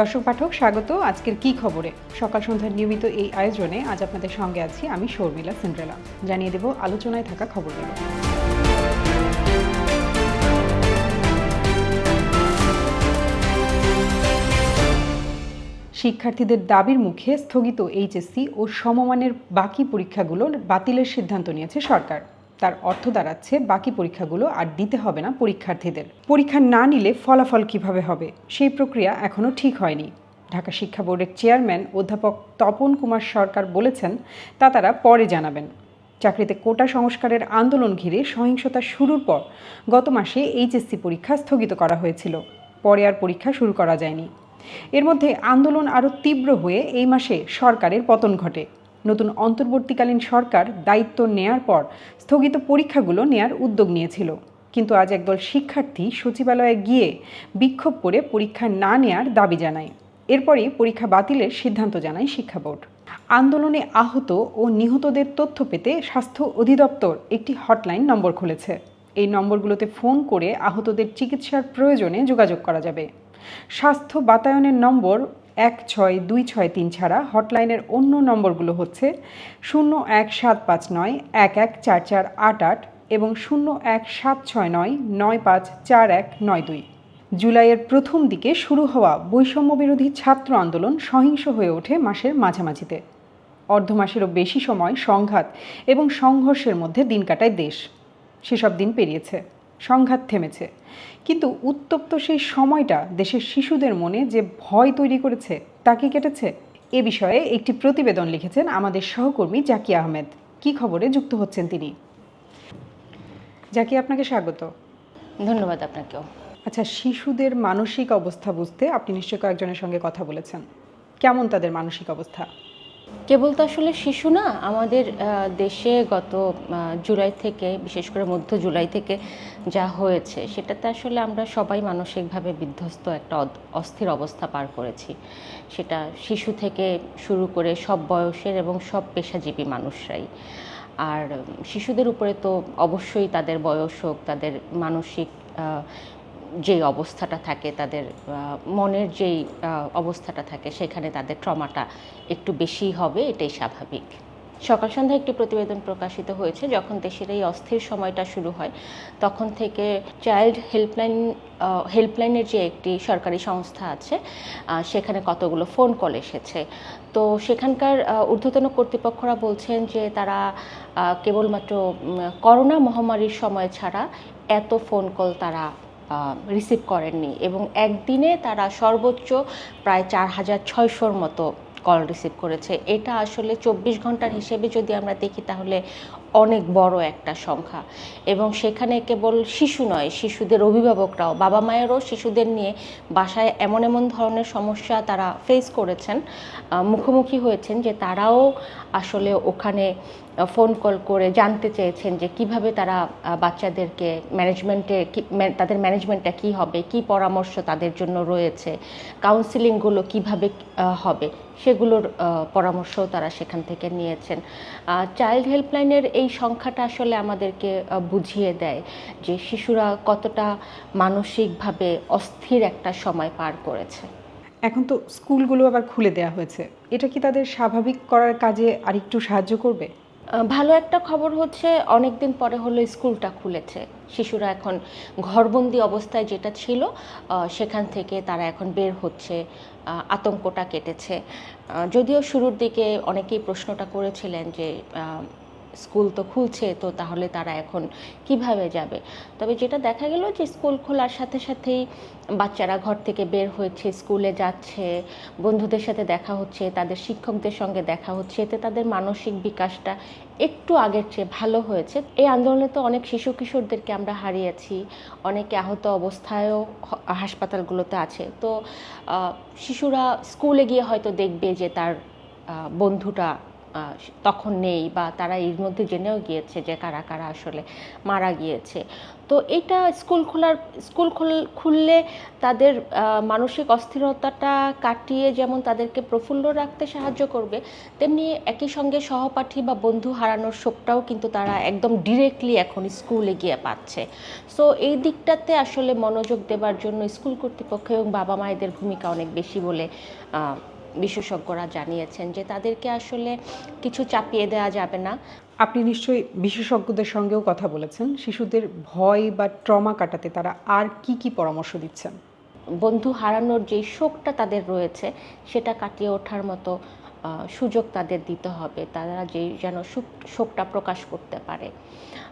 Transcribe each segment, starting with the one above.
দর্শক পাঠক, স্বাগত আজকের কি খবরে? সকাল সন্ধ্যার নিয়মিত এই আয়োজনে আজ আপনাদের সঙ্গে আছি আমি শর্মিলা সিন্ড্রেলা। জানিয়ে দেব, আলোচনায় থাকা খবরগুলো। শিক্ষার্থীদের দাবির মুখে স্থগিত এইচএসসি ও সমমানের বাকি পরীক্ষাগুলো বাতিলের সিদ্ধান্ত নিয়েছে সরকার। তার অর্থ দাঁড়াচ্ছে, বাকি পরীক্ষাগুলো আর দিতে হবে না পরীক্ষার্থীদের। পরীক্ষা না নিলে ফলাফল কীভাবে হবে? সেই প্রক্রিয়া এখনও ঠিক হয়নি। ঢাকা শিক্ষা বোর্ডের চেয়ারম্যান অধ্যাপক তপন কুমার সরকার বলেছেন, তা তারা পরে জানাবেন। চাকরিতে কোটা সংস্কারের আন্দোলন ঘিরে সহিংসতা শুরুর পর গত মাসে এইচএসসি পরীক্ষা স্থগিত করা হয়েছিল। পরে আর পরীক্ষা শুরু করা যায়নি। এর মধ্যে আন্দোলন আরও তীব্র হয়ে এই মাসে সরকারের পতন ঘটে। নতুন অন্তর্বর্তীকালীন সরকার দায়িত্ব নেয়ার পর স্থগিত পরীক্ষাগুলো নেয়ার উদ্যোগ নিয়েছিল। কিন্তু আজ একদল শিক্ষার্থী সচিবালয়ে গিয়ে বিক্ষোভ করে পরীক্ষা না নেয়ার দাবি জানায়। এরপরই পরীক্ষা বাতিলের সিদ্ধান্ত জানায় শিক্ষা বোর্ড। আন্দোলনে আহত ও নিহতদের তথ্য পেতে স্বাস্থ্য অধিদপ্তর একটি হটলাইন নম্বর খুলেছে। এই নম্বরগুলোতে ফোন করে আহতদের চিকিৎসার প্রয়োজনে যোগাযোগ করা যাবে। স্বাস্থ্য বাতায়নের নম্বর এক ছয় দুই ছয় তিন ছাড়া হটলাইনের অন্য নম্বরগুলো হচ্ছে শূন্য এক সাত পাঁচ নয় এক এক চার চার আট আট এবং শূন্য এক সাত ছয় নয় নয় পাঁচ চার এক নয় দুই। জুলাইয়ের প্রথম দিকে শুরু হওয়া বৈষম্য বিরোধী ছাত্র আন্দোলন সহিংস হয়ে ওঠে মাসের মাঝামাঝিতে। অর্ধ মাসেরও বেশি সময় সংঘাত এবং সংঘর্ষের মধ্যে দিন কাটায় দেশ। সেসব দিন পেরিয়েছে। সংঘাত থেমেছে। কিন্তু উত্তপ্ত সেই সময়টা দেশের শিশুদের মনে যে ভয় তৈরি করেছে তা কি কেটেছে? এ বিষয়ে একটি প্রতিবেদন লিখেছেন আমাদের সহকর্মী জাকি আহমেদ। কি খবরে যুক্ত হচ্ছেন তিনি? জাকি আপনাকে স্বাগত। ধন্যবাদ আপনাকেও। আচ্ছা শিশুদের মানসিক অবস্থা বুঝতে আপনি নিশ্চয়ই কয়েকজনের সঙ্গে কথা বলেছেন। কেমন তাদের মানসিক অবস্থা? কেবল তো আসলে শিশু না, আমাদের দেশে গত জুলাই থেকে, বিশেষ করে মধ্য জুলাই থেকে যা হয়েছে, সেটাতে আসলে আমরা সবাই মানসিকভাবে বিধ্বস্ত একটা অস্থির অবস্থা পার করেছি। সেটা শিশু থেকে শুরু করে সব বয়সের এবং সব পেশাজীবী মানুষরাই। আর শিশুদের উপরে তো অবশ্যই তাদের বয়স হোক, তাদের মানসিক যে অবস্থাটা থাকে, তাদের মনের যেই অবস্থাটা থাকে, সেখানে তাদের ট্রমাটা একটু বেশি হবে, এটাই স্বাভাবিক। সকাল সন্ধ্যায় একটি প্রতিবেদন প্রকাশিত হয়েছে, যখন দেশের এই অস্থির সময়টা শুরু হয়, তখন থেকে চাইল্ড হেল্পলাইন হেল্পলাইনের যে একটি সরকারি সংস্থা আছে সেখানে কতগুলো ফোন কল এসেছে। তো সেখানকার ঊর্ধ্বতন কর্তৃপক্ষরা বলছেন যে তারা কেবলমাত্র করোনা মহামারীর সময় ছাড়া এত ফোন কল তারা রিসিভ করেননি এবং একদিনে তারা সর্বোচ্চ প্রায় চার হাজার ছয়শোর মতো কল রিসিভ করেছে। এটা আসলে চব্বিশ ঘণ্টার হিসেবে যদি আমরা দেখি তাহলে অনেক বড় একটা সংখ্যা। এবং সেখানে কেবল শিশু নয়, শিশুদের অভিভাবকরাও, বাবা মায়েরও শিশুদের নিয়ে বাসায় এমন এমন ধরনের সমস্যা তারা ফেস করেছেন। মুখোমুখি হয়েছেন যে তারাও আসলে ওখানে ফোন কল করে জানতে চেয়েছেন যে কীভাবে তারা বাচ্চাদেরকে ম্যানেজমেন্টে তাদের ম্যানেজমেন্টটা কি হবে, কি পরামর্শ তাদের জন্য রয়েছে কাউন্সিলিংগুলো কীভাবে হবে, সেগুলোর পরামর্শও তারা সেখান থেকে নিয়েছেন। চাইল্ড হেল্পলাইনের এই সংখ্যাটা আসলে আমাদেরকে বুঝিয়ে দেয় যে শিশুরা কতটা মানসিকভাবে অস্থির একটা সময় পার করেছে। এখন তো স্কুলগুলো আবার খুলে দেওয়া হয়েছে। এটা কি তাদের স্বাভাবিক করার কাজে আরেকটু সাহায্য করবে? ভালো একটা খবর হচ্ছে অনেক দিন পরে হলো স্কুলটা খুলেছে। শিশুরা এখন ঘরবন্দি অবস্থায় যেটা ছিল সেখান থেকে তারা এখন বের হচ্ছে আতঙ্কটা কেটেছে। যদিও শুরুর দিকে অনেকেই প্রশ্নটা করেছিলেন যে স্কুল তো খুলছে, তো তাহলে তারা এখন কীভাবে যাবে? তবে যেটা দেখা গেল যে স্কুল খোলার সাথে সাথেই বাচ্চারা ঘর থেকে বের হয়েছে, স্কুলে যাচ্ছে, বন্ধুদের সাথে দেখা হচ্ছে, তাদের শিক্ষকদের সঙ্গে দেখা হচ্ছে, এতে তাদের মানসিক বিকাশটা একটু আগের চেয়ে ভালো হয়েছে। এই আন্দোলনে তো অনেক শিশু কিশোরদেরকে আমরা হারিয়েছি, অনেকে আহত অবস্থায়ও হাসপাতালগুলোতে আছে। তো শিশুরা স্কুলে গিয়ে হয়তো দেখবে যে তার বন্ধুটা তখন নেই বা তারা এর মধ্যে জেনেও গিয়েছে যে কারা কারা আসলে মারা গিয়েছে। তো এটা স্কুল খোলার, স্কুল খুল- খুললে তাদের মানসিক অস্থিরতাটা কাটিয়ে যেমন তাদেরকে প্রফুল্ল রাখতে সাহায্য করবে, তেমনি একই সঙ্গে সহপাঠী বা বন্ধু হারানোর শোকটাও কিন্তু তারা একদম ডিরেক্টলি এখন স্কুলে গিয়ে পাচ্ছে। সো এই দিকটাতে আসলে মনোযোগ দেবার জন্য স্কুল কর্তৃপক্ষ এবং বাবা মায়েদের ভূমিকা অনেক বেশি বলে বিশেষজ্ঞরা জানিয়েছেন যে তাদেরকে আসলে কিছু চাপিয়ে দেওয়া যাবে না। আপনি নিশ্চয়ই বিশেষজ্ঞদের সঙ্গেও কথা বলেছেন। শিশুদের ভয় বা ট্রমা কাটাতে তারা আর কি কি পরামর্শ দিচ্ছেন? বন্ধু হারানোর যে শোকটা তাদের রয়েছে সেটা কাটিয়ে ওঠার মতো সুযোগ তাদের দিতে হবে। তারা যে যেন শোক- শোকটা প্রকাশ করতে পারে।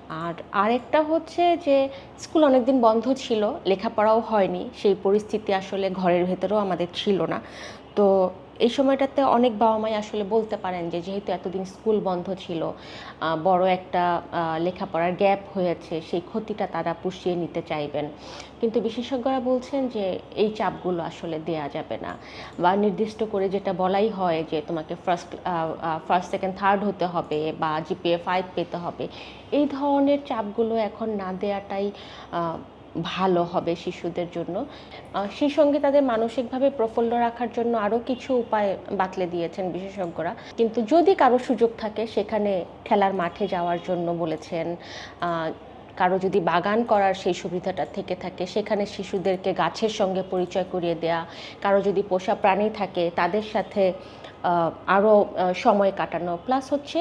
আর আরেকটা হচ্ছে যে স্কুল অনেকদিন বন্ধ ছিল লেখাপড়াও হয়নি। সেই পরিস্থিতি আসলে ঘরের ভেতরেও আমাদের ছিল না। তো এই সময়টাতে অনেক বাবা মাই আসলে বলতে পারেন যে যেহেতু এতদিন স্কুল বন্ধ ছিল বড় একটা লেখাপড়ার গ্যাপ হয়েছে সেই ক্ষতিটা তারা পুষিয়ে নিতে চাইবেন। কিন্তু বিশেষজ্ঞরা বলছেন যে এই চাপগুলো আসলে দেয়া যাবে না। বা নির্দিষ্ট করে যেটা বলাই হয় যে তোমাকে ফার্স্ট ফার্স্ট সেকেন্ড থার্ড হতে হবে বা জিপিএ ফাইভ পেতে হবে। এই ধরনের চাপগুলো এখন না দেওয়াটাই আহ, ভালো হবে শিশুদের জন্য। সেই সঙ্গে তাদের মানসিকভাবে প্রফুল্ল রাখার জন্য আরও কিছু উপায় বাতলে দিয়েছেন বিশেষজ্ঞরা। কিন্তু যদি কারও সুযোগ থাকে, সেখানে খেলার মাঠে যাওয়ার জন্য বলেছেন। কারও যদি বাগান করার সেই সুবিধাটা থেকে থাকে, সেখানে শিশুদেরকে গাছের সঙ্গে পরিচয় করিয়ে দেয়া, কারও যদি পোষা প্রাণী থাকে, তাদের সাথে আরও সময় কাটানো প্লাস হচ্ছে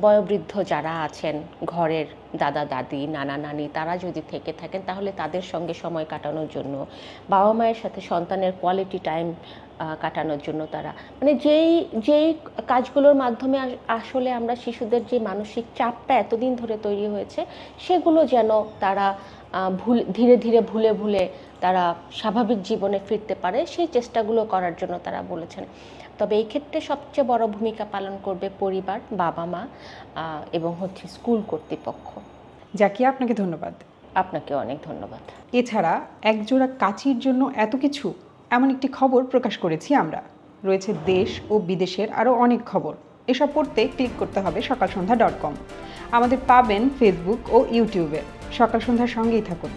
বয়োবৃদ্ধ যারা আছেন, ঘরের দাদা, দাদি, নানা, নানি, তারা যদি থেকে থাকেন, তাহলে তাদের সঙ্গে সময় কাটানোর জন্য বাবা মায়ের সাথে সন্তানের কোয়ালিটি টাইম কাটানোর জন্য তারা। মানে যেই যেই কাজগুলোর মাধ্যমে আসলে আমরা শিশুদের যে মানসিক চাপটা এতদিন ধরে তৈরি হয়েছে সেগুলো যেন তারা ভুল ধীরে ধীরে ভুলে ভুলে তারা স্বাভাবিক জীবনে ফিরতে পারে সেই চেষ্টাগুলো করার জন্য তারা বলেছেন। তবে এই ক্ষেত্রে সবচেয়ে বড় ভূমিকা পালন করবে পরিবার বাবা মা এবং হচ্ছে স্কুল কর্তৃপক্ষ। জাকিয়া আপনাকে ধন্যবাদ। আপনাকে অনেক ধন্যবাদ। এছাড়া একজোড়া কাচির জন্য এত কিছু এমন একটি খবর প্রকাশ করেছি আমরা। রয়েছে দেশ ও বিদেশের আরও অনেক খবর। এসব পড়তে ক্লিক করতে হবে সকাল সন্ধ্যা ডট কম। আমাদের পাবেন ফেসবুক ও ইউটিউবে সকাল সন্ধ্যার সঙ্গেই থাকুন।